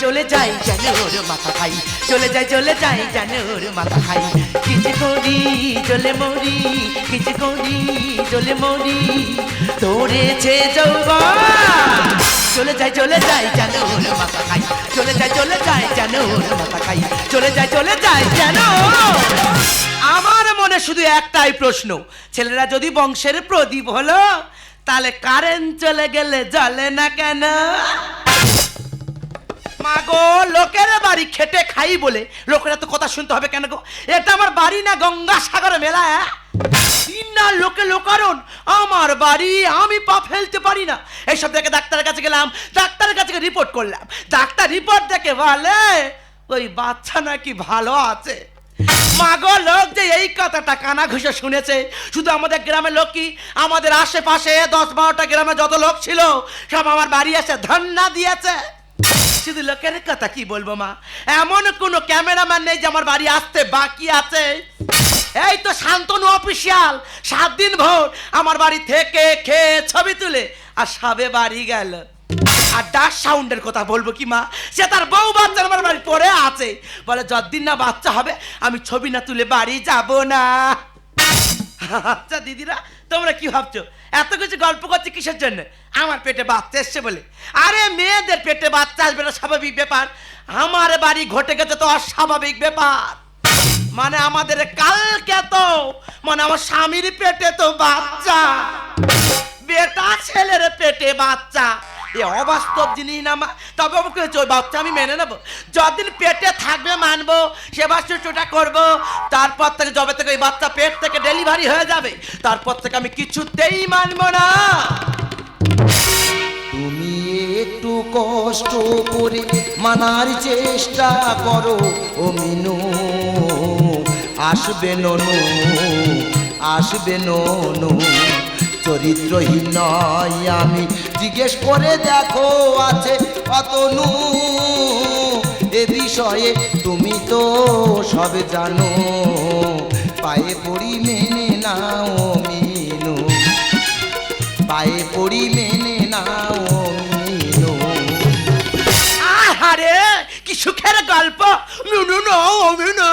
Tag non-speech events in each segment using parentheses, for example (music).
চলে যাই যেন ওর মাথা খাই। চলে যাই চলে যাই যেন ওর মাথা খাই। কিছু করি চলে মরি কিছু করি চলে মরি। যৌবন। চলে যাই চলে যাই যেন ওর মাথা খাই। চলে যাই চলে যাই যেন ওর মাথা খাই। চলে যাই চলে যাই যেন আমার মনে শুধু একটাই প্রশ্ন। ছেলেরা যদি বংশের প্রদীপ হলো, তাহলে কারেন্ট চলে গেলে জ্বলে না কেন? মাগো, লোকের বাড়ি খেটে খাই বলে। লোকেরা তো কথা শুনতে হবে কেন গো? এটা আমার বাড়ি না গঙ্গা সাগর মেলা না লোকে লোকারণ, আমার বাড়ি আমি পা ফেলতে পারি না। এইসব দেখে ডাক্তারের কাছে গেলাম, ডাক্তারের কাছে রিপোর্ট করলাম। ডাক্তার রিপোর্ট দেখে বলে, ওই বাচ্চা নাকি ভালো আছে। মাগো, লোক যে এই কথাটা কানা ঘুষে শুনেছে, শুধু আমাদের গ্রামের লোক কি? আমাদের আশেপাশে দশ বারোটা গ্রামে যত লোক ছিল, সব আমার বাড়ি এসে ধন্না দিয়েছে। শুধু লোকের কথা কি বলব, মা? এমন কোনো ক্যামেরাম্যান নেই যে আমার বাড়ি আসতে বাকি আছে। এই তো শান্তনু অফিসিয়াল, সাত দিন ভোর আমার বাড়ি থেকে খেয়ে ছবি তুলে আর সবে বাড়ি গেল। আর ডাক সাউন্ডের কথা বলব কি, মা? সে তার বউ বাচ্চা আমার বাড়ি পড়ে আছে। বলে, যতদিন না বাচ্চা হবে, আমি ছবি না তুলে বাড়ি যাব না। আচ্ছা দিদিরা তোমরা কি ভাবছ? এত কিছু গল্প করছে কিসের জন্য? আমার পেটে বাচ্চা এসছে বলে। আরে, মেয়েদের পেটে বাচ্চা আসবে না, স্বাভাবিক ব্যাপার। আমার বাড়ি ঘটে গেছে তো অস্বাভাবিক ব্যাপার। মানে আমাদের কালকে তো মানে আমার স্বামীর পেটে তো বাচ্চা। বেটা ছেলের পেটে বাচ্চা। এ অবাস্তব জিনিস না তবে আমাকে ওই বাচ্চা আমি মেনে নেব। যতদিন পেটে থাকবে মানবো সেবা শুশ্রূষা করব, তারপর থেকে যবে থেকে ওই বাচ্চা পেট থেকে ডেলিভারি হয়ে যাবে, তারপর থেকে আমি কিছুতেই মানবো না। তুমি একটু কষ্ট করে মানার চেষ্টা করো, ও মিনু। আসবে ননু আসবে ননু। চরিত্রহীন নয় আমি। জিজ্ঞেস করে দেখো আছে অতনু। এ বিষয়ে তুমি তো সব জানো। পায়ে পড়ি মেনে নাও মিনু। পায়ে পড়ি মেনে নাও মিনু। আহারে, কি সুখের গল্প। নুনু নো মিনু।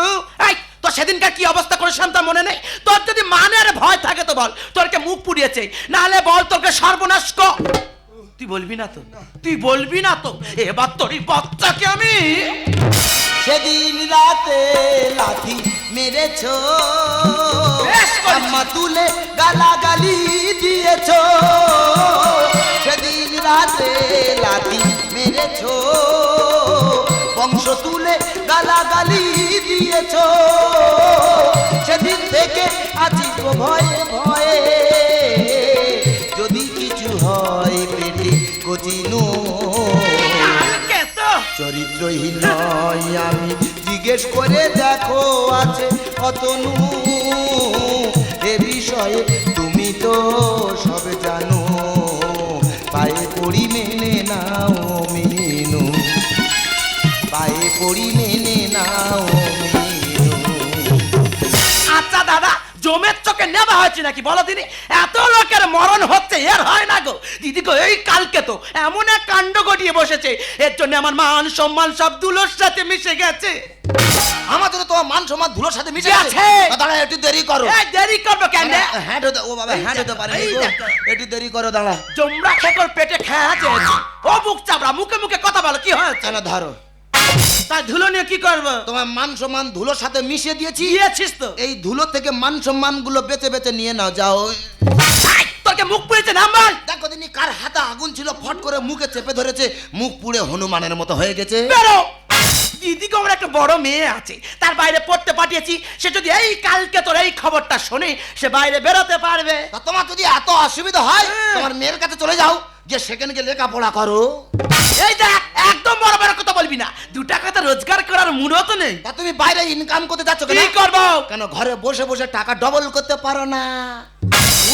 এই তো সেদিনকার কি অবস্থা করেছিলাম তার মনে নেই? তোর যদি মানের ভয় বল তোরকে মুখ পুড়িয়েছে। নাহলে বল তোকে সর্বনাশ কর তুই বলবি না তো? তুই বলবি না তো? এবার তোরই বাচ্চাকে আমি সেদিন রাতে লাথি মেরেছ। আম্মা তুলে গালাগালি দিয়েছ। সেদিন রাতে লাথি মেরেছ। বংশ তুলে গালাগালি দিয়েছ। সেদিন থেকে আছি ভয়ে ভয়ে। যদি কিছু হয় পেটে কচিনো। চরিত্রহীন নয় আমি, জিজ্ঞেস করে দেখো আছে অতনু এ বিষয়ে তুমি তো সব জানো। পায়ে পড়ি মেনে নেওয়া হয়েছে নাকি? বলো দিনি এত লোকের মরণ হচ্ছে এর হয় না গো। দিদি গো এই কালকে তো এমন এক কাণ্ড ঘটিয়ে বসেছে। এর জন্য আমার মান সম্মান সব দুলোর সাথে মিশে গেছে। আমাদের তো তোমার মান সম্মান ধুলোর সাথে মিশে আছে? দাঁড়া একটু দেরি করো। এই দেরি করব কেন? হ্যাঁ ও বাবা হ্যাঁ হতে পারে একটু দেরি করো দাঁড়া। জমরা খেকর পেটে খেয়া আছে। ও বুক চাপড়া মুখে মুখে কথা বলো কি হয়েছে? কেন ধরো। তাই ধুলো নিয়ে কি করব? তোমার মান সম্মান ধুলোর সাথে মিশিয়ে দিয়েছি। দিয়েছিস তো। এই ধুলো থেকে মান সম্মানগুলো বেঁচে বেঁচে নিয়ে নাও যাও। তোকে মুখ পুড়েছে নাম্বার দেখো কার হাতে আগুন ছিল ফট করে মুখে চেপে ধরেছে মুখ পুড়ে হনুমানের মতো হয়ে গেছে। বেরো! দিদিকে আমার একটা বড় মেয়ে আছে তার বাইরে পড়তে পাঠিয়েছি সে যদি এই কালকে তোর এই খবরটা শোনে সে বাইরে বেরোতে পারবে। তা তোমার যদি এত অসুবিধা হয় হ্যাঁ। তোমার মেয়ের কাছে চলে যাও যে সেখানে গিয়ে লেখাপড়া করো। এই দেখ একদম বড় বড় বলবি না। দু টাকা তো রোজগার করার মুড়ো তো নেই। তা তুমি বাইরে ইনকাম করতে যাচ্ছ কেন? কি করব? কেন ঘরে বসে বসে টাকা ডবল করতে পারো না?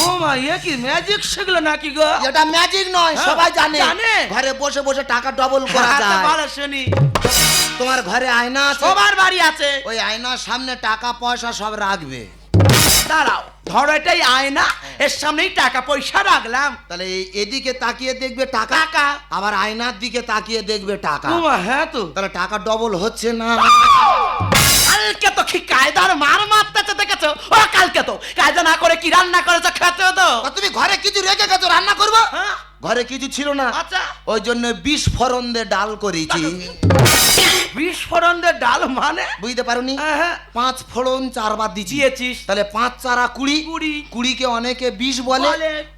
ও মা এ কি ম্যাজিক শিখলো নাকি গো? এটা ম্যাজিক নয় হ্যাঁ, সবাই জানে। জানে। ঘরে বসে বসে টাকা ডবল করা হাতে যায়। ভালো শুনি। তোমার ঘরে আয়না আছে? সবার বাড়ি আছে। ওই আয়নার সামনে টাকা পয়সা সব রাখবে। দাঁড়াও ধরো এটাই আয়না। এর সামনেই টাকা পয়সা রাখলাম। তাহলে এদিকে তাকিয়ে দেখবে টাকা টাকা। আবার আয়নার দিকে তাকিয়ে দেখবে টাকা। ও হ্যাঁ তো। তাহলে টাকা ডবল হচ্ছে না। কালকে তো কি কায়দার মার মারতেছে দেখেছ? ও কালকে তো। কায়দা না করে কি রান্না করেছ খেতে তো তুমি ঘরে কিছু রেখে গেছো রান্না করব? হ্যাঁ। ঘরে কিছু ছিল না। আচ্ছা। ওই জন্য বিষ ফোড়ন দিয়ে ডাল করেছি। বিস্ফোরণ দিয়ে ডাল মানে? বুঝতে পারোনি? হ্যাঁ, হ্যাঁ। পাঁচ ফোড়ন চারবার দিয়েছিস। তাহলে পাঁচ চারা কুড়ি। কুড়ি। কুড়িকে অনেকে বিষ বলে।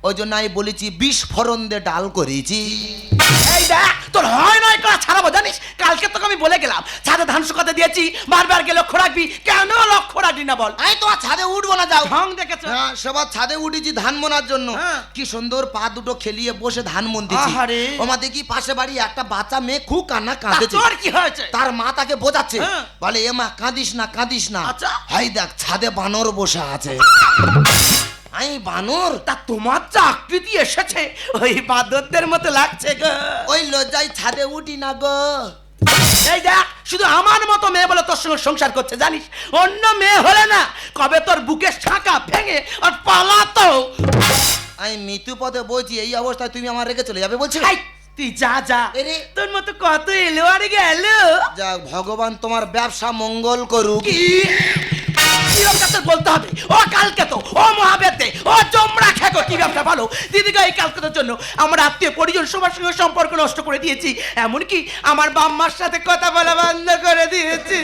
ওই জন্য আমি বলেছি বিষ ফোড়ন দিয়ে ডাল করেছি। এই দেখ তোর হয় নয় করা ছাড়াবো জানিস? কালকে তোকে আমি বলে গেলাম ছাদে ধান শুকাতে দিয়েছি বারবার গিয়ে লক্ষ্য রাখবি। কেন লক্ষ্য রাখবি না বল? আমি তোমার ছাদে উঠবো না যাও। ঢং দেখেছ? হ্যাঁ সবার ছাদে উঠেছি ধান মোনার জন্য। হ্যাঁ। কি সুন্দর পা দুটো খেলিয়ে বসে ধান মন দিচ্ছি আহারে। ওমা দেখি পাশে বাড়ি একটা বাচ্চা মেয়ে খুব কান্না কাঁদেছে। তোর কি হয়েছে? তার মা তাকে বোঝাচ্ছে। হ্যাঁ। বলে এ মা কাঁদিস না কাঁদিস না। আচ্ছা। হাই দেখ ছাদে বানর বসে আছে। আই বানর। তা তোমার যা আকৃতি এসেছে। ওই বাদরদের মতো লাগছে গো। ওই লজ্জায় ছাদে উঠি না গো। এই দেখ শুধু আমার মতো মেয়ে বলে তোর সঙ্গে সংসার করছে জানিস? অন্য মেয়ে হলে না কবে তোর বুকে শাঁকা ভেঙে আর পালাতো। আমি মৃত্যু পথে বলছি এই অবস্থায় তুমি আমার রেখে চলে যাবে বলছি। তুই যা যা। এরে। তোর মতো কত এলো আর গেল? যাক ভগবান তোমার ব্যবসা মঙ্গল করুক। কি? কি ব্যবসা বলতে হবে? ও কালকে তো ও মহাবেদে ও জমরা খেকো কি ব্যবসা ভালো? দিদিকে এই কালকের জন্য আমার আত্মীয় পরিজন সবার সঙ্গে সম্পর্ক নষ্ট করে দিয়েছি। এমনকি আমার বাম্মার সাথে কথা বলা বন্ধ করে দিয়েছি।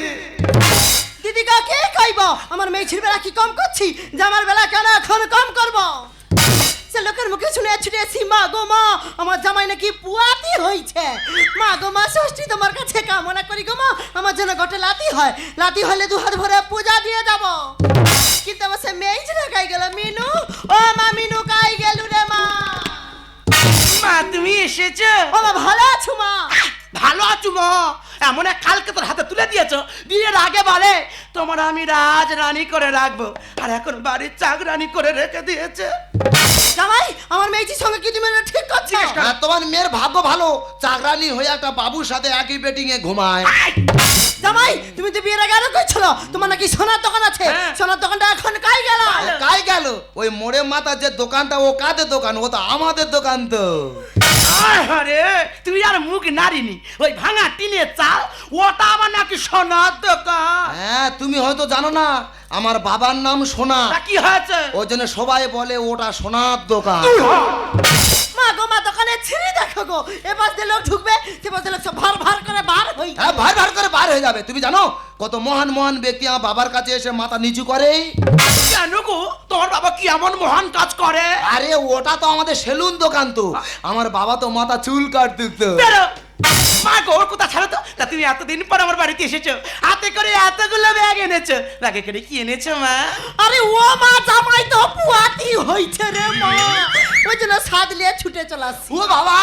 দিদিকা কে কইব আমার মেয়েছির বেলা কি কম করছি? জামার বেলা কেন এখন কম করব? সে লোকের মুখে শুনে ছুটেছি মা গো মা আমার জামাই নাকি পুয়াতি হইছে। মা গো মা ষষ্ঠী তোমার কাছে কামনা করি গো মা আমার জন্য গোটে লাতি হয়। লাতি হলে দু হাত ভরে পূজা দিয়ে যাব। কিন্তু আমার সে মেয়ে ছিল কাই গেল মিনু ও মা মিনু কাই গেল রে মা? মা তুমি এসেছ? ও মা ভালো আছো মা? ভালো আছো মা। এমন এক কালকে তোর হাতে তুলে দিয়েছ বিয়ের আগে বলে, তোমার আমি রাজ রানী করে রাখব, আর এখন বাড়ির চাক রানি করে রেখে দিয়েছে। জামাই আমার মেয়েছির সঙ্গে কি তুমি এটা ঠিক করছ? আর তোমার মেয়ের ভাগ্য ভালো। চাকরানি হয়ে একটা বাবুর সাথে একই বেটিং এ ঘুমায়। জামাই তুমি তো বিয়ের আগে আরও কইছিল তোমার নাকি সোনার দোকান আছে। হ্যাঁ। সোনার দোকানটা এখন কাই গেল। কাই গেল। ওই মোড়ে মাথার যে দোকানটা ও কাদের দোকান? ও তো আমাদের দোকান তো। আরে তুমি আর মুখ নারিনি ওই ভাঙা টিনের চাল ওটা আমার নাকি সোনার দোকান। হ্যাঁ তুমি হয়তো জানো না আমার বাবার নাম সোনা। কি হয়েছে? ওই জন্য সবাই বলে ওটা সোনার দোকান। মা গো মা দোকানে ছিঁড়ে দেখো গো। এ পাশ দিয়ে লোক ঢুকবে সে পাশ দিয়ে লোক সব ভার ভার করে বার হই হ্যাঁ ভার ভার করে বার হয়ে যাবে। তুমি জানো কত মহান মহান ব্যক্তি আমার বাবার কাছে এসে মাথা নিচু করে? কেন গো? তোমার বাবা কি এমন মহান কাজ করে? আরে ওটা তো আমাদের সেলুন দোকান তো। আমার বাবা তো মাথা চুল কাটতো মা গো ওর কোথা ছাড়ো তো। তা তুমি এতদিন পর আমার বাড়িতে এসেছ। হাতে করে এতগুলো ব্যাগ এনেছো। ব্যাগে করে কি এনেছো মা? আরে ও মা জামাই তো পুয়াতি হইছে রে মা। ওই জন্য সাদ লিয়ে ছুটে চলাস ও বাবা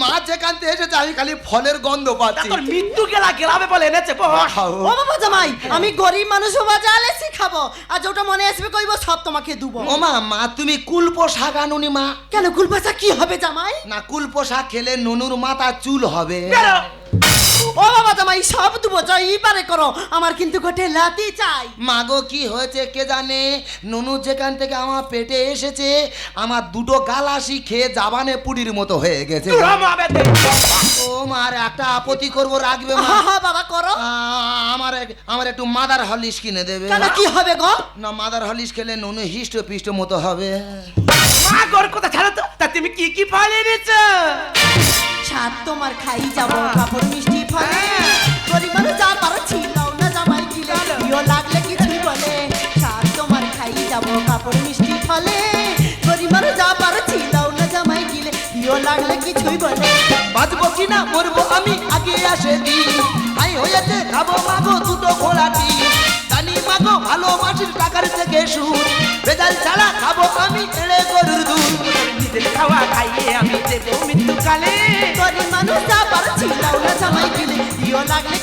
মা যেখান থেকে এসেছে আমি খালি ফলের গন্ধ পাচ্ছি। তোর মৃত্যু গেলা গেলাবে বলে এনেছে বস। ও বাবা জামাই আমি গরিব মানুষ বাজালে শিখাবো আর যেটা মনে আসবে কইব সব তোমাকে দুবো। ও মা মা তুমি কুলপো শাক আনুনি মা। কেন কুলপাসা কি হবে জামাই? না কুলপো শাক খেলে নুনুর মাথা চুল হবে। ও বাবা জামাই সব দুবো পারে করো। আমার কিন্তু গোটে লাতি চাই। মাগো কি হয়েছে কে জানে? নুনু যেখান থেকে আমার পেটে এসেছে আমার দুটো গালাসি খেয়ে জাবানে পুরীর মতো হয়ে গেছে। ও মার একটা আপত্তি করব রাখবে মা। হা হা বাবা করো। আমার আমার একটু মাদার হলিস কিনে দেবে। কেন কি হবে গো? না মাদার হলিস খেলে নুনু হিষ্ট পিষ্ট মতো হবে। মা গোর কোথা ছাড়ো তো। তা তুমি কি কি ফল এনেছো? সাত তোমার খাই যাব। কাপড় মিষ্টি ফলে। গরিব মানুষ যা পারো ছিলাও না জামাই গিলে ইও লাগলে কিছুই বলে। সাত তোমার খাই যাব কাপড় মিষ্টি ফলে। গরিব মানুষ যা পারো ছিলাও না জামাই গিলে ইও লাগলে কিছুই বলে। বাঁচবো কিনা মরবো আমি আগে আসে দি। আই হয়েছে খাব মাগো দুটো ঘোড়াটি। জানি মাগো ভালোবাসির টাকার থেকে সুর বেজাল ছাড়া খাব আমি এড়ে গরুর দুধ। নিজের খাওয়া খাইয়ে আমি দেবো মৃত্যুকালে গরিব মানুষ যা পারো ছিলাও না জামাই গিলে ইও লাগলে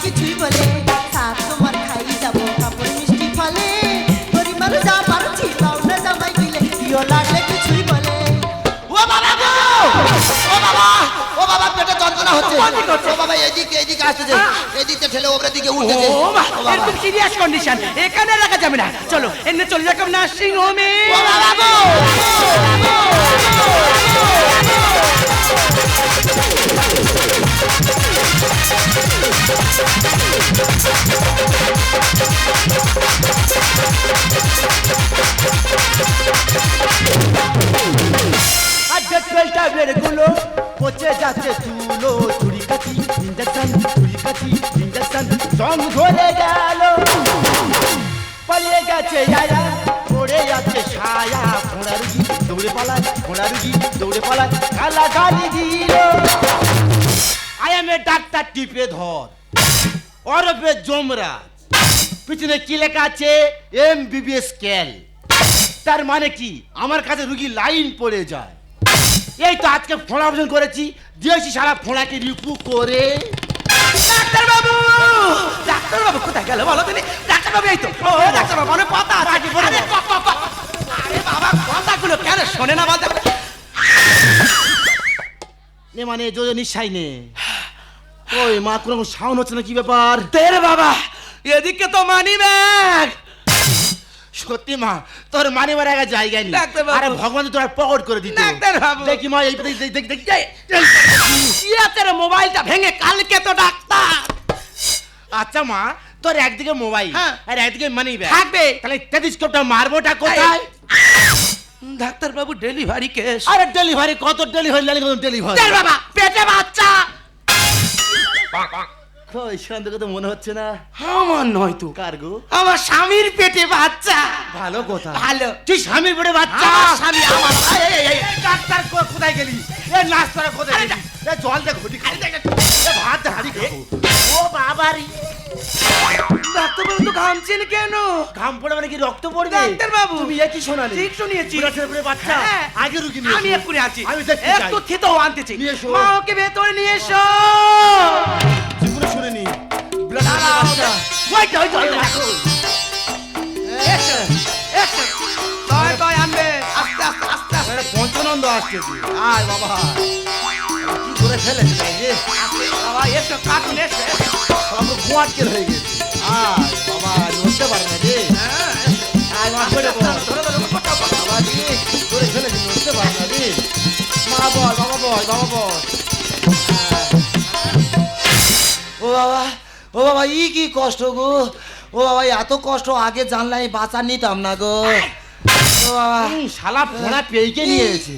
ও বাবা এদিকে এদিকে আসতেছে হ্যাঁ। এদিকে ঠেলে ওপরের দিকে উঠতেছে ও বাবা। এরকম সিরিয়াস কন্ডিশন এখানে রাখা যাবে না চলো এনে চলে যাক নার্সিং হোমে ও বাবা গো! ডেটল ট্যাবলেটগুলো পচে যাচ্ছে তুলো কাছি ধরে গেল পালিয়ে গেছে যারা পড়ে যাচ্ছে ছায়া ঘোড়া রুগী দৌড়ে পালায় ঘোড়া রুগী দৌড়ে পালায় কালা গালি দিল এ ডাক্তার টিপে ধর অরবে জমরাজ পিছনে কি লেখা আছে? এম বিবিএস ক্যাল তার মানে কি? আমার কাছে রুগী লাইন পড়ে যায়। এই তো আজকে ফোড়া অপারেশন করেছি। দিয়েছি সারা ফোড়াকে রিপু করে। ডাক্তার বাবু ডাক্তার বাবু কোথায় গেল বলো তুমি? ডাক্তার বাবু এই তো। ও ডাক্তার বাবু অনেক পাতা আছে। আরে বাবা কথাগুলো কেন শোনে না বলতে নে মানে জোরে নিঃশ্বাস নে। ওই মা কোনো সাউন্ড হচ্ছে না কি ব্যাপার? তেরে বাবা এদিকে তো মানি ব্যাগ সত্যি মা তোর মানে মারা গেছে জায়গা নেই। আরে ভগবান তোর প্রকট করে দিত। ডাক্তার বাবু। দেখি মা এই দেখ দেখ দেখ ইয়াতের মোবাইলটা ভেঙে কালকে তো ডাক্তার। আচ্ছা মা তোর একদিকে মোবাইল হ্যাঁ। আর একদিকে মানি ব্যাগ থাকবে। তাহলে টেলিস্কোপটা মারবোটা কোথায়? ডাক্তার বাবু ডেলিভারি কেস আরে ডেলিভারি কত ডেলিভারি লাগে কত ডেলিভারি তেরে বাবা পেটে বাচ্চা। শান্ত কথা মনে হচ্ছে না। আমার নয় তো। কার গো? আমার স্বামীর পেটে বাচ্চা। ভালো কথা। ভালো। তুই স্বামীর পেটে বাচ্চা? স্বামী আমার। ডাক্তার কোথায় গেলি? এ কোথায় গেলি? এ জল দে ঘটি খাই ভাত দে হাড়ি খাব। ও বাবারি। ডাক্তার বাবু তো ঘামছেন কেন? ঘাম পড়ে মানে কি রক্ত পড়বে? ডাক্তার বাবু তুমি এ শোনালে? ঠিক শুনিয়েছি। বুড়াছের পেটে বাচ্চা? হ্যাঁ। আগে রুগী নিয়ে আমি। এক্ষুনি আছি। আমি দেখতে চাই। একটু থেতো আনতেছি নিয়ে এসো। মা ওকে ভেতরে নিয়ে এসো। জীবনে শুনিনি। পঞ্চানন্দ আসছে আয় বাবা। কি করে ফেলেছে বাবা, এসো, কাটুন, এসো, হয়ে গেছে। আয় বাবা নড়তে পারে না রে। হ্যাঁ, আয় মা করে। বাবা রে করে ফেলেছে নড়তে পারে না রে। মা বল বাবা বল বাবা বল। বাবা ও বাবা ই কি কষ্ট গো? ও বাবা এত কষ্ট আগে জানলাই বাঁচা নিতাম না গো। ও বাবা। হুম, শালা ফোনা পেয়েকে নিয়েছে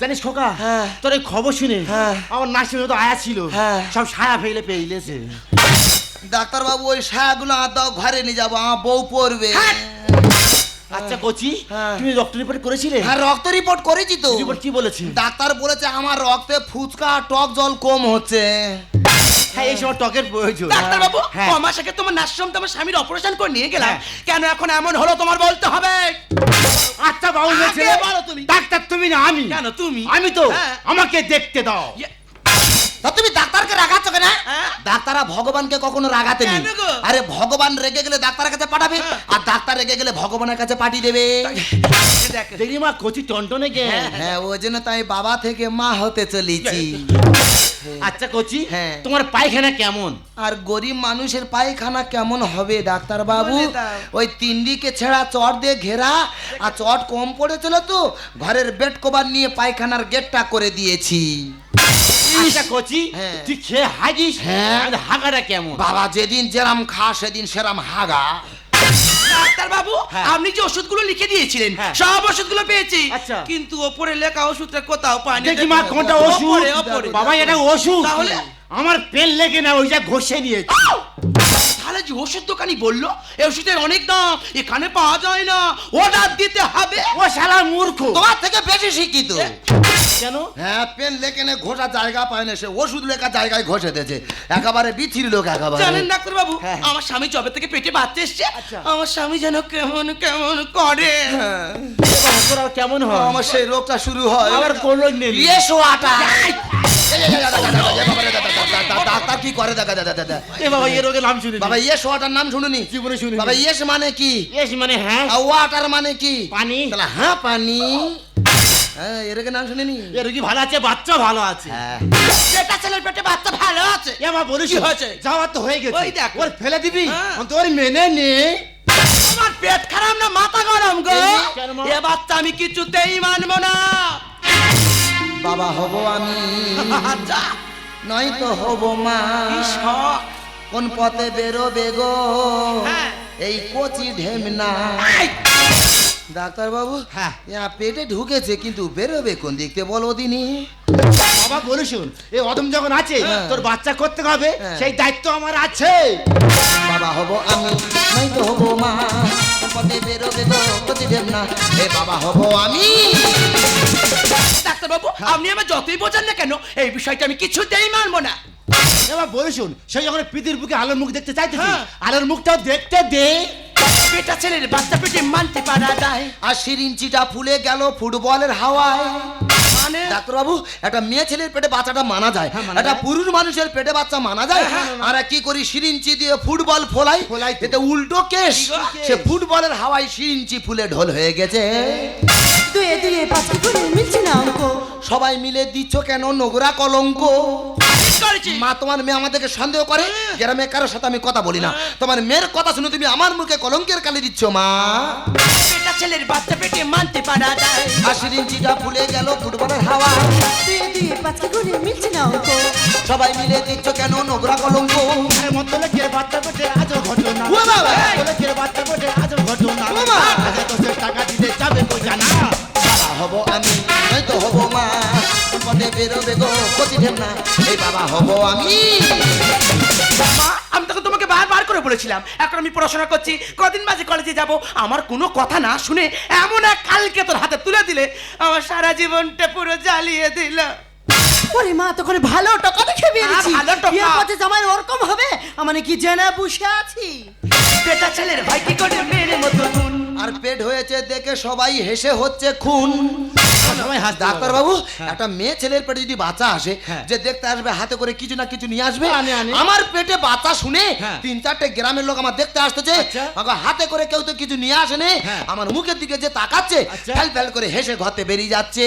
জানিস খোকা হ্যাঁ। তোর এই খবর শুনে হ্যাঁ। আমার নার্সিং তো আয়া ছিল। হ্যাঁ। সব সায়া ফেলে পেয়েছে ডাক্তার বাবু ওই সায়াগুলো আর দাও ঘরে নিয়ে যাব আমার বউ পড়বে। আচ্ছা কোচি হ্যাঁ। তুমি রক্ত রিপোর্ট করেছিলে? হ্যাঁ রক্ত রিপোর্ট করেছি তো। রিপোর্ট কি বলেছে? ডাক্তার বলেছে আমার রক্তে ফুচকা টক জল কম হচ্ছে। হ্যাঁ এই সময় টকের প্রয়োজন। ডাক্তার বাবু হ্যাঁ। ক মাস আগে তোমার হোম তোমার স্বামীর অপারেশন করে নিয়ে গেলাম। হ্যাঁ। কেন এখন এমন হলো তোমার বলতে হবে? আচ্ছা বাবু বলো তুমি। ডাক্তার তুমি না আমি। কেন তুমি? আমি তো হ্যাঁ। আমাকে দেখতে দাও। ইয়ে, ডাক্তারকে রাগাচ্ছ কেন? হ্যাঁ? ডাক্তাররা ভগবানকে কখনো রাগাতে নেই? আরে ভগবান রেগে গেলে ডাক্তারের কাছে পাঠাবে হ্যাঁ। আর ডাক্তার রেগে গেলে ভগবানের কাছে পাঠিয়ে দেবে। দেখি। মা কচি টনটনে গে হ্যাঁ ওই জন্য তাই বাবা থেকে মা হতে চলেছি। আচ্ছা কচি হ্যাঁ। তোমার পায়খানা কেমন? আর গরিব মানুষের পায়খানা কেমন হবে ডাক্তার বাবু? ওই তিন দিকে ছেঁড়া চট দিয়ে ঘেরা আর চট কম পড়েছিল তো ঘরের বেড কভার নিয়ে পায়খানার গেটটা করে দিয়েছি। আচ্ছা কচি হ্যাঁ। তুই খেয়ে হাগিস হ্যাঁ। হাগাটা কেমন বাবা যেদিন যেরাম খা সেদিন সেরাম হাগা ডাক্তার বাবু হ্যাঁ। আপনি যে ওষুধগুলো লিখে দিয়েছিলেন। সব ওষুধগুলো পেয়েছি আচ্ছা। কিন্তু ওপরে লেখা ওষুধটা কোথাও পাইনি দেখি মা কোনটা ওষুধ। বাবা এটা ওষুধ তাহলে? আমার পেন লেগে না ওইটা ঘষে নিয়েছি যে ওষুধ দোকানি বলল এই ওষুধের অনেক দাম এখানে পাওয়া যায় না অর্ডার দিতে হবে। ও শালা মূর্খ। তোমার থেকে বেশি শিক্ষিত। কেন? হ্যাঁ পেন লেখে নে ঘোষা জায়গা পায় না সে ওষুধ লেখা জায়গায় ঘষে দিয়েছে। একেবারে বিথির লোক একেবারে। জানেন ডাক্তার বাবু হ্যাঁ। আমার স্বামী জবে থেকে পেটে বাচ্চা এসছে আচ্ছা। আমার স্বামী যেন কেমন কেমন করে। হ্যাঁ। কেমন হয়? আমার সেই রোগটা শুরু হয়। আবার কোনো নেই? এসো আটা। ডাক্তার কি করে দেখা দাদা দাদা এ বাবা এ রোগে নাম শুনে বাবা ইয়েস ওয়াটার নাম শুনুনি? জীবনে শুনি বাবা ইয়েস মানে কি? এস মানে হ্যাঁ। ওয়াটার মানে কি? পানি। তাহলে হ্যাঁ পানি। হ্যাঁ এরকে নাম শুনিনি? এ রুগী ভালো আছে বাচ্চা ভালো আছে। হ্যাঁ। ছেলের পেটে বাচ্চা ভালো আছে। এ বলিস হয়েছে? যাওয়ার তো হয়ে গেছে। ওই দেখো। ওর ফেলে দিবি? হ্যাঁ। অন্ত মেনে নে। আমার পেট খারাপ না মাথা গরম গো। এ বাচ্চা আমি কিছুতেই মানবো না। বাবা হব আমি। আচ্ছা। নয় তো হব মা। কোন পথে বেরোবে গো? হ্যাঁ। এই কচি ঢেমনা। এই, ডাক্তার বাবু হ্যাঁ। পেটে ঢুকেছে কিন্তু বেরোবে কোন দেখতে বলো দিনি বাবা বলি শুন এ অদম যখন আছে হ্যাঁ। তোর বাচ্চা করতে হবে হ্যাঁ। সেই দায়িত্ব আমার আছে বাবা হব আমি নয় তো হব মা পথে বেরোবে গো কচি ঢেমনা এ বাবা হব আমি ডাক্তারবাবু আপনি আমার যতই বোঝান না কেন এই বিষয়টা আমি কিছুতেই মানবো না এবার বলি শুন সেই যখন পৃথিবীর বুকে আলোর মুখ দেখতে চাইতেছি হ্যাঁ। আলোর মুখটাও দেখতে দে বেটা ছেলের বাচ্চা পেটে মানতে পারা যায়। আর সিরিঞ্চিটা ফুলে গেল ফুটবলের হাওয়ায়। মানে? ডাক্তারবাবু একটা মেয়ে ছেলের পেটে বাচ্চাটা মানা যায়। হ্যাঁ, একটা পুরুষ মানুষের পেটে বাচ্চা মানা যায়। হ্যাঁ, আর কি করি সিরিঞ্চি দিয়ে ফুটবল ফোলাই? ফোলাই। এতে উল্টো কেস সে ফুটবলের হাওয়ায় সিরিঞ্চি ফুলে ঢোল হয়ে গেছে। দুয়ে দুয়ে পাঁচটি মিলছে না অঙ্ক। সবাই মিলে দিচ্ছ কেন নোংরা কলঙ্ক? মা তোমার মেয়ে আমাদেরকে সন্দেহ করে গ্রামে কারোর সাথে আমি কথা বলি না। তোমার মেয়ের কথা শুনে তুমি আমার মুখে কলঙ্কের কালি দিচ্ছ মা। বেটা ছেলের বাচ্চা পেটে মানতে পারা যায়। আর সিরিঞ্চিটা ফুলে গেল ফুটবলের হাওয়া। মিলছে না অঙ্ক। সবাই মিলে দিচ্ছ কেন নোংরা কলঙ্ক? আরে বাচ্চা পেটে আজও ঘটনা। বাচ্চা পেটে আজও ঘটনা। টাকা যাবে বোঝা না। হব আমি নয়তো হব মা। পথে বেরোবে গো কচি ঢেমনা এই বাবা হব আমি। আমি তখন তোমাকে বারবার করে বলেছিলাম এখন আমি পড়াশোনা করছি কদিন মাঝে কলেজে যাব আমার কোনো কথা না শুনে এমন এক কালকে তোর হাতে তুলে দিলে আমার সারা জীবনটা পুরো জ্বালিয়ে দিল। ওরে মা তো করে ভালো টাকা দেখে বেরিয়েছি। ভালো টাকা। পথে জামাই ওরকম হবে? আমার কি জেনে বসে আছি। বেটা ছেলের ভাই কি করে মেরে মতো খুন আর পেট হয়েছে দেখে সবাই হেসে হচ্ছে খুন ডাক্তার বাবু একটা মেয়ে ছেলের পেটে যদি বাচ্চা আসে হ্যাঁ। যে দেখতে আসবে হাতে করে কিছু না কিছু নিয়ে আসবে আনে, আনে। আমার পেটে বাচ্চা শুনে হ্যাঁ। তিন চারটে গ্রামের লোক আমার দেখতে আসতেছে আচ্ছা। হাতে করে কেউ তো কিছু নিয়ে আসেনি হ্যাঁ। আমার মুখের দিকে যে তাকাচ্ছে আচ্ছা। ফেল ফেল করে হেসে ঘরতে বেরিয়ে যাচ্ছে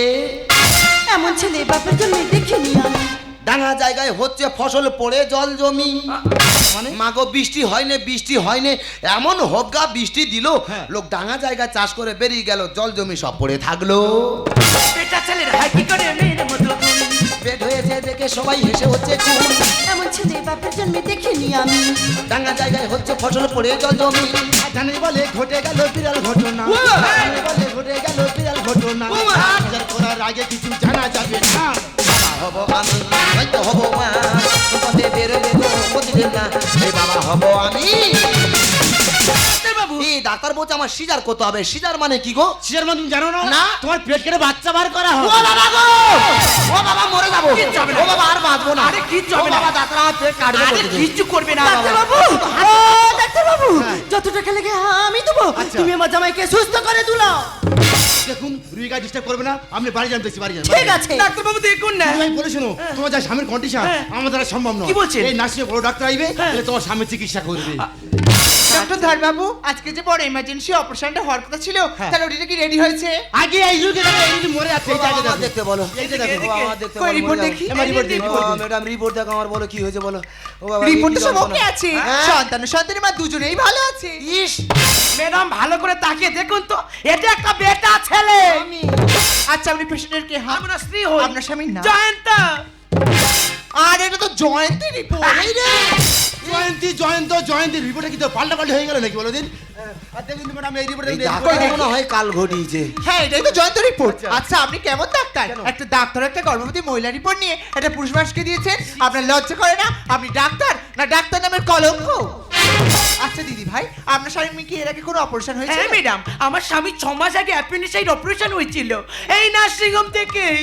এমন ছেলে বাপের জন্য দেখিনি আমি ডাঙা জায়গায় হচ্ছে ফসল পড়ে জল জমি। মানে? মাগো বৃষ্টি হয়নি বৃষ্টি হয়নি এমন হবগা বৃষ্টি দিল হ্যাঁ। লোক ডাঙা জায়গায় চাষ করে বেরিয়ে গেল জল জমি সব পড়ে থাকল। বেটা ছেলের ভাই কি করে মেরে মতো পেট হয়েছে দেখে সবাই হেসে হচ্ছে এমন ছেলে বাপের জন্য দেখিনি আমি। ডাঙা জায়গায় হচ্ছে ফসল পড়ে জল জমি। জানি বলে ঘটে গেল বিরাল ঘটনা। বলে ঘটে গেল বিরাল ঘটনা। করার আগে কিছু জানা যাবে না। হব আমি হয়তো হব মা। পথে বেরোবে গো প্রতিদিন না। এই বাবা হব আমি। বাবু। এই ডাক্তার বলছে আমার সিজার করতে হবে। সিজার মানে কি গো? সিজার মানে তুমি জানো না? না। তোমার পেট কেটে বাচ্চা বার করা ও হয় বাবা গো! ও বাবা মরে যাব। কিচ্ছু হবে না। ও বাবা আর বাঁচবো না। আরে কিচ্ছু হবে না। বাবা ডাক্তার আমার পেট কাটবে আরে বলতেছে। করবে না ডাক্তার বাবু। ও ডাক্তার বাবু! যত টাকা লাগে আমি দেবো। আচ্ছা। তুমি আমার জামাইকে সুস্থ করে তুলো। দেখুন রুইকা ডিস্টার্ব করবে না। আপনি বাড়ি যান বাড়ি যান। ঠিক আছে। ডাক্তার বাবু দেখুন না। আমি বলে শোনো তোমার যা স্বামীর কন্ডিশন হ্যাঁ। আমার দ্বারা সম্ভব নয়। কি বলছেন? এই নার্সিং বড় ডাক্তার আইবে হ্যাঁ। তাহলে তোমার স্বামীর চিকিৎসা করবে। ডক্টর ধরবাবু আজকে যে বড় এমার্জেন্সি অপারেশনটা হওয়ার কথা ছিল হ্যাঁ। তাহলে ওটা কি রেডি হয়েছে? আগে এই রুগী দেখো এই রুগী মরে আছে ও এইটা দেখো। দেখতে বলো। এইটা দেখো বাবা, আমার দেখতে কই বলো, রিপোর্ট দেখি? রিপোর্ট দেখি। ম্যাডাম রিপোর্ট দেখো আমার বলো কি হয়েছে বলো। ও বাবা, রিপোর্ট সব ওকে আছে। হ্যাঁ? সন্তান সন্তানের মা দুজনেই ভালো আছে। ইস ম্যাডাম ভালো করে তাকিয়ে দেখুন তো এটা একটা বেটা ছেলে। আচ্ছা আপনি পেশেন্টের কে হন আপনার স্ত্রী হই। আপনার স্বামীর নাম? জয়ন্ত। আর এটা তো জয়ন্তী রিপোর্ট এই রে। জয়ন্তী জয়ন্ত জয়ন্তী রিপোর্টে কি তো পাল্টা পাল্টা হয়ে গেল নাকি বলো দিন? আর দেখুন ম্যাডাম এই রিপোর্টে মনে হয় কাল ঘটিয়েছে। হ্যাঁ এটাই তো জয়ন্ত রিপোর্ট আচ্ছা। আপনি কেমন ডাক্তার? একটা ডাক্তার একটা গর্ভবতী মহিলা রিপোর্ট নিয়ে একটা পুরুষ মানুষকে দিয়েছেন। আপনার লজ্জা করে না? আপনি ডাক্তার? না ডাক্তার নামের কলঙ্ক? আচ্ছা দিদি ভাই আপনার স্বামী কি এর আগে কোনো অপারেশন হয়েছে হ্যাঁ ম্যাডাম আমার স্বামী ছ মাস আগে অ্যাপেন্ডিসাইড অপারেশন হয়েছিল। এই নার্সিং হোম থেকেই।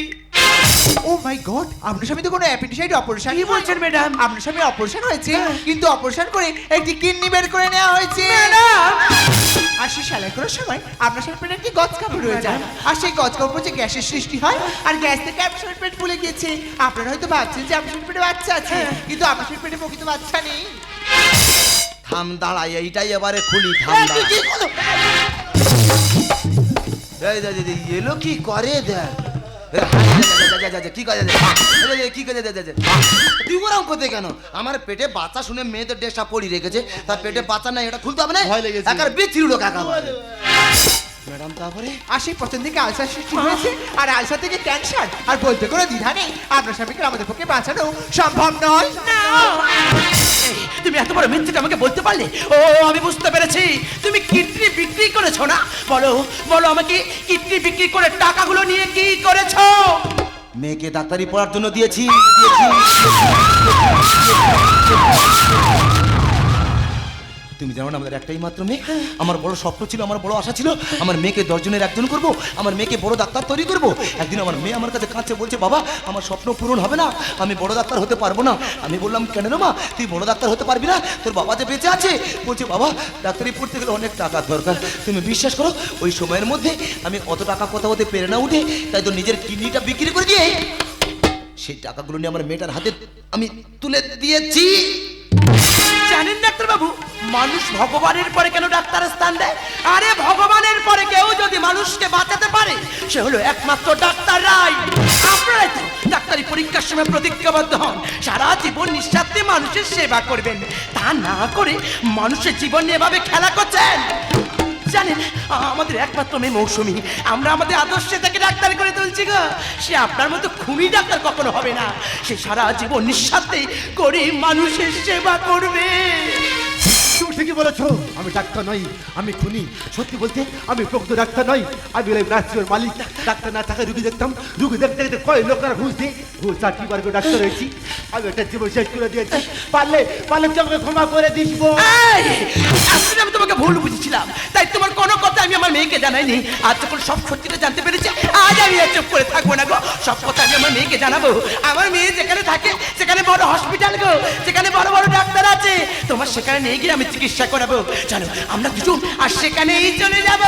ও মাই গড আপনার স্বামী তো কোনো অ্যাপেন্ডিসাইড অপারেশন কি বলছেন ম্যাডাম আপনার স্বামী অপারেশন হয়েছে কিন্তু অপারেশন করে একটি কিডনি বের করে নেওয়া হয়েছে। ম্যাডাম আর সেই সেলাই করার সময় আপনার স্বামীর পেটে একটি গজ কাপড় রয়ে যায়? আর সেই গজ কাপড় যে গ্যাসের সৃষ্টি হয় আর গ্যাস থেকে আপনার স্বামীর পেট ফুলে গিয়েছে। আপনারা হয়তো ভাবছেন যে আপনার স্বামীর পেটে বাচ্চা আছে কিন্তু আপনার স্বামীর পেটে প্রকৃত বাচ্চা নেই। থাম দাঁড়াই এইটাই এবারে খুলি থাম এই, তুই দাঁড়া। কি করল? এই দে দিদি এলো কি করে দেখ? তুই কেন আমার পেটে বাচ্চা শুনে মেয়েদের ড্রেসটা পড়ি রেখেছে তার পেটে বাচ্চা নাই এটা খুলতে হবে না। একার বিচ্ছিরি কাকা ম্যাডাম তারপরে আশি পছন্দ থেকে আলসার সৃষ্টি হয়েছে আর আলসার থেকে ক্যান্সার আর বলতে কোনো দ্বিধা নেই। আপনার স্বামীকে আমাদের পক্ষে বাঁচানো সম্ভব নয়। তুমি এত বড় মিথ্যে আমাকে বলতে পারলে? ও আমি বুঝতে পেরেছি। তুমি কিডনি বিক্রি করেছ না? বলো বলো আমাকে কিডনি বিক্রি করে টাকাগুলো নিয়ে কি করেছ? মেয়েকে ডাক্তারি পড়ার জন্য দিয়েছি দিয়েছি। তুমি জানো না, আমাদের একটাই মাত্র মেয়ে। আমার বড় স্বপ্ন ছিল, আমার বড় আশা ছিল, আমার মেয়েকে দশজনের একজন করব, আমার মেয়েকে বড় ডাক্তার তৈরি করব। একদিন আমার মেয়ে আমার কাছে কাছে বলছে, বাবা, আমার স্বপ্ন পূরণ হবে না, আমি বড় ডাক্তার হতে পারব না। আমি বললাম, কেন রে মা, তুই বড় ডাক্তার হতে পারবি না? তোর বাবা যে বেঁচে আছে। বলছে, বাবা, ডাক্তারি পড়তে গেলে অনেক টাকার দরকার। তুমি বিশ্বাস করো, ওই সময়ের মধ্যে আমি অত টাকা কথা হতে পেরে না উঠে, তাই তো নিজের কিডনিটা বিক্রি করে দিয়ে সেই টাকাগুলো নিয়ে আমার মেয়েটার হাতে আমি তুলে দিয়েছি। জানেন ডাক্তার বাবু মানুষ ভগবানের পরে কেন ডাক্তার স্থান দেয়? আরে ভগবানের পরে কেউ যদি মানুষকে বাঁচাতে পারে, সে হলো একমাত্র ডাক্তাররাই আপনারাই তো ডাক্তারি পরীক্ষার সময় প্রতিজ্ঞাবদ্ধ হন। সারা জীবন নিঃস্বার্থে মানুষের সেবা করবেন। তা না করে মানুষের জীবন এভাবে খেলা করছেন। জানেন, আমাদের একমাত্র মেয়ে মৌসুমি। আমরা আমাদের আদর্শে তাকে ডাক্তার করে তুলছি গো। সে আপনার মতো খুনি ডাক্তার কখনো হবে না। সে সারা জীবন নিঃস্বার্থে করে মানুষের সেবা করবে। তুমি ঠিকই বলেছ। আমি ডাক্তার নই, আমি খুনি। সত্যি বলতে, আমি প্রকৃত ডাক্তার নই। আমি রাষ্ট্রীয় মালিক। ডাক্তার না থাকা রুগী দেখতাম। রুগী দেখতে দেখতে কয় লোকরা ঘুষ দিই ঘুষ চারটি বার করে ডাক্তার হয়েছি। আমি একটা জীবন শেষ করে দিয়েছি। পারলে পারলে তুই আমাকে ক্ষমা করে আসলে আমি তোমাকে ভুল বুঝেছিলাম। তাই তোমার কোনো কথা আমি আমার মেয়েকে জানাইনি। আজ যখন সব সত্যিটা জানতে পেরেছি, আজ আমি আর চুপ করে থাকব না গো। সব কথা আমি আমার মেয়েকে জানাব। আমার মেয়ে যেখানে থাকে, সেখানে বড় হসপিটাল গো। সেখানে বড় বড় ডাক্তার আছে। তোমার সেখানে নিয়ে গিয়ে আমি চিকিৎসা করাবো। চলো আমরা দুজন আর সেখানেই চলে যাব।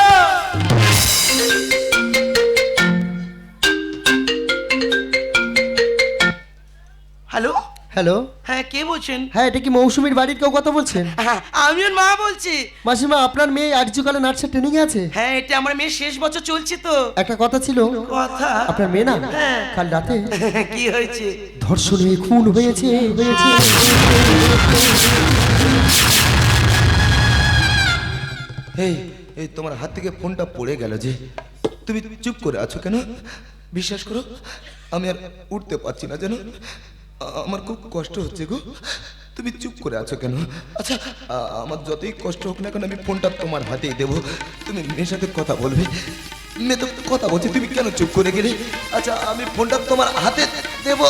হ্যালো? হ্যালো? হ্যাঁ কে বলছেন? হ্যাঁ এটা কি মৌসুমীর বাড়ির কেউ কথা বলছেন? হ্যাঁ আমি ওর মা বলছি। মাসিমা আপনার মেয়ে আর্যকালে নার্সের ট্রেনিং আছে? হ্যাঁ এটা আমার মেয়ে শেষ বছর চলছে তো। একটা কথা ছিল। কথা? আপনার মেয়ে না? হ্যাঁ। কাল রাতে (laughs) কি হয়েছে? ধর্ষণে খুন হয়েছে হয়েছে। এই এই তোমার হাত থেকে ফোনটা পড়ে গেল যে তুমি চুপ করে আছো কেন? বিশ্বাস করো, আমি আর উঠতে পারছি না যেন আমার খুব কষ্ট হচ্ছে গো। তুমি চুপ করে আছো কেন? আচ্ছা আমার যতই কষ্ট হোক না কেন আমি ফোনটা তোমার হাতেই দেবো। তুমি মেয়ের সাথে কথা বলবে। মেয়ে তো কথা বলছি, তুমি কেন চুপ করে গেলে? আচ্ছা আমি ফোনটা তোমার হাতে দেবো।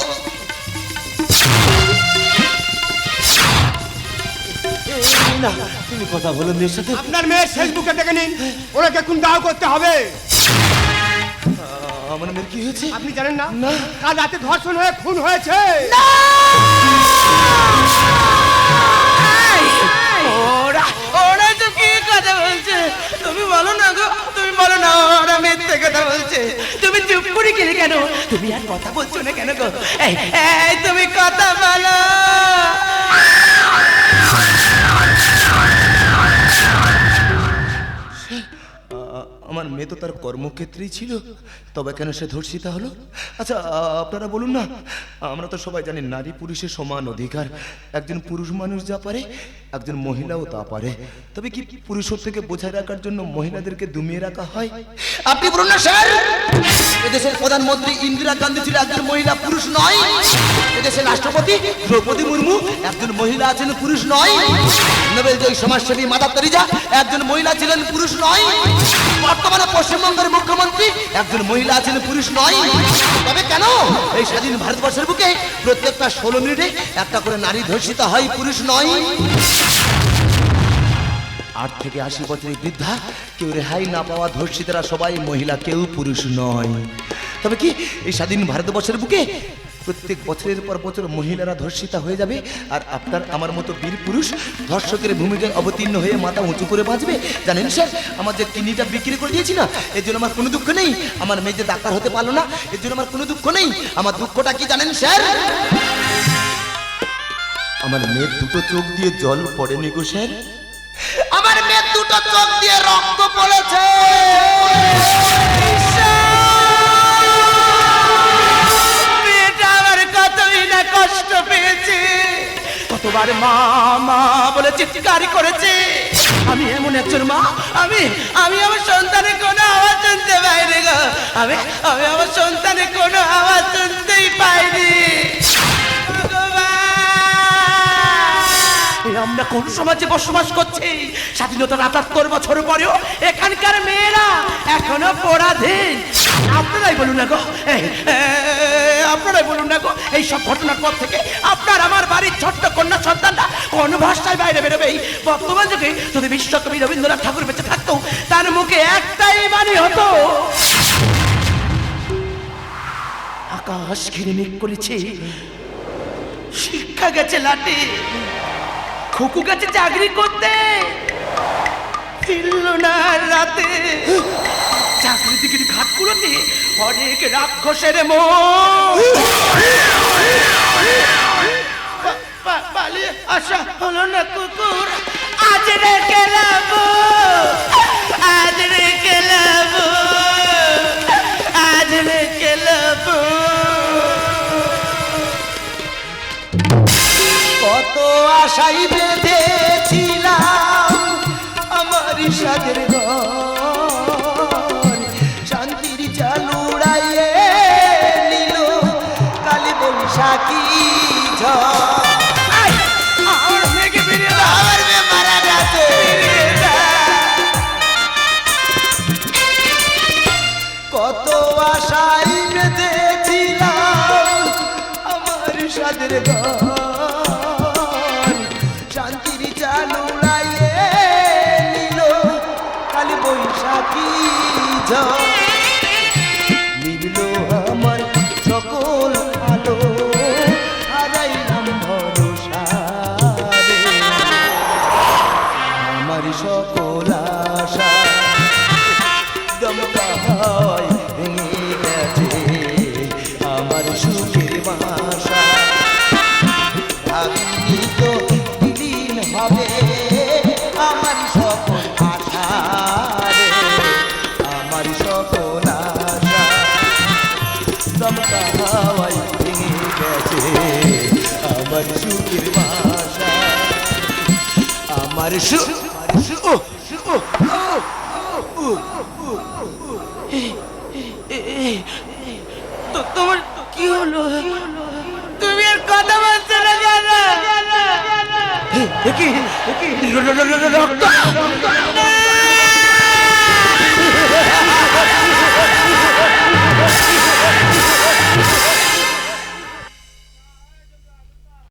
না তুমি কথা বলো মেয়ের সাথে? আপনার মেয়ের ফেসবুকে দেখে নিন। ওনাকে কোন দাও করতে হবে। আমার মেয়ের কি হয়েছে? আপনি জানেন না? কাল রাতে ধর্ষণ হয়ে খুন হয়েছে। ওরা ওরা তো কি কথা বলছে? তুমি বলো না গো তুমি বলো না ওরা মিথ্যে কথা বলছে। তুমি চুপ করে গেলে কেন? তুমি আর কথা বলছো না কেন গো? এই এই তুমি কথা বলো। আমার মেয়ে তো তার কর্মক্ষেত্রেই ছিল। তবে কেন সে ধর্ষিতা হলো? আচ্ছা আপনারা বলুন না, আমরা তো সবাই জানি নারী পুরুষের সমান অধিকার। একজন পুরুষ মানুষ যা পারে, একজন মহিলাও তা পারে। তবে কি পুরুষের থেকে বোঝায় রাখার জন্য মহিলাদেরকে দমিয়ে রাখা হয়? আপনি বলুন না, স্যার! এদেশের প্রধানমন্ত্রী ইন্দিরা গান্ধী ছিল একজন মহিলা, পুরুষ নয়। এদেশের রাষ্ট্রপতি দ্রৌপদী মুর্মু একজন মহিলা আছেন, পুরুষ নয়। নোবেল জয়ী সমাজসেবী মাতা তেরিজা একজন মহিলা ছিলেন, পুরুষ নয়। বর্তমানে পশ্চিমবঙ্গের মুখ্যমন্ত্রী একজন মহিলা আছেন, পুরুষ নয়। তবে কেন? এই স্বাধীন ভারতবর্ষের বুকে প্রত্যেকটা ষোলো মিনিটে একটা করে নারী ধর্ষিত হয়, পুরুষ নয়। আট থেকে আশি বছরের বৃদ্ধা, কেউ রেহাই না পাওয়া ধর্ষিতরা সবাই মহিলা, কেউ পুরুষ নয়। তবে কি এই স্বাধীন ভারতবর্ষের বুকে প্রত্যেক বছরের পর বছর মহিলারা ধর্ষিতা হয়ে যাবে, আর আপনার আমার মতো বীর পুরুষ ধর্ষকের ভূমিকায় অবতীর্ণ হয়ে মাথা উঁচু করে বাঁচবে। জানেন স্যার, আমার যে কিডনিটা বিক্রি করে দিয়েছি না, এর জন্য আমার কোনো দুঃখ নেই। আমার মেয়ে যে ডাক্তার হতে পারল না, এর জন্য আমার কোনো দুঃখ নেই। আমার দুঃখটা কি জানেন স্যার? আমার মেয়ের দুটো চোখ দিয়ে জল পড়েনি গো স্যার। আমার মেয়ের দুটো চোখ দিয়ে রক্ত পড়েছে। কষ্ট পেয়েছে। কতবার মা মা বলে চিৎকার করেছে। আমি এমন একজন মা, আমি আমি আমার সন্তানের কোনো আওয়াজ শুনতে পাইনি গো। আমি আমি আমার সন্তানের কোনো আওয়াজ শুনতেই পাইনি! আমরা কোন সমাজে বসবাস করছি? স্বাধীনতার আটাত্তর বছর পরেও এখানকার মেয়েরা এখনও পরাধীন। আপনারাই বলুন না গো এই সব ঘটনার পর থেকে আপনার, আমার বাড়ির ছোট্ট কন্যা সন্তানটা কোন ভাষায় বাইরে বেরোবে? এই বর্তমান যুগে যদি বিশ্বকবি রবীন্দ্রনাথ ঠাকুর বেঁচে থাকতো, তার মুখে একটাই বাণী হতো। আকাশ ঘিরে মেঘ করেছে, শিক্ষা গেছে লাটে, খুকু গেছে চাকরি করতে। ফিরল না রাতে চাকরি দিকের ঘাটগুলোতে অনেক রাক্ষসের মন। পালিয়ে আসা না কুকুর। আজ রেখে লাবো, আজ রেখে লাবো, আজ রেখে কত আশাই বেঁধেছিলাম আমার সাদের ঘর। সকল আশা দমকায় ভেঙে গেছে। আমার সু সু সু তো তোমার কি হলো তুমি আর কথা বলছো না কেন এ কি এ কি? র- র- র- র- রক্ত না!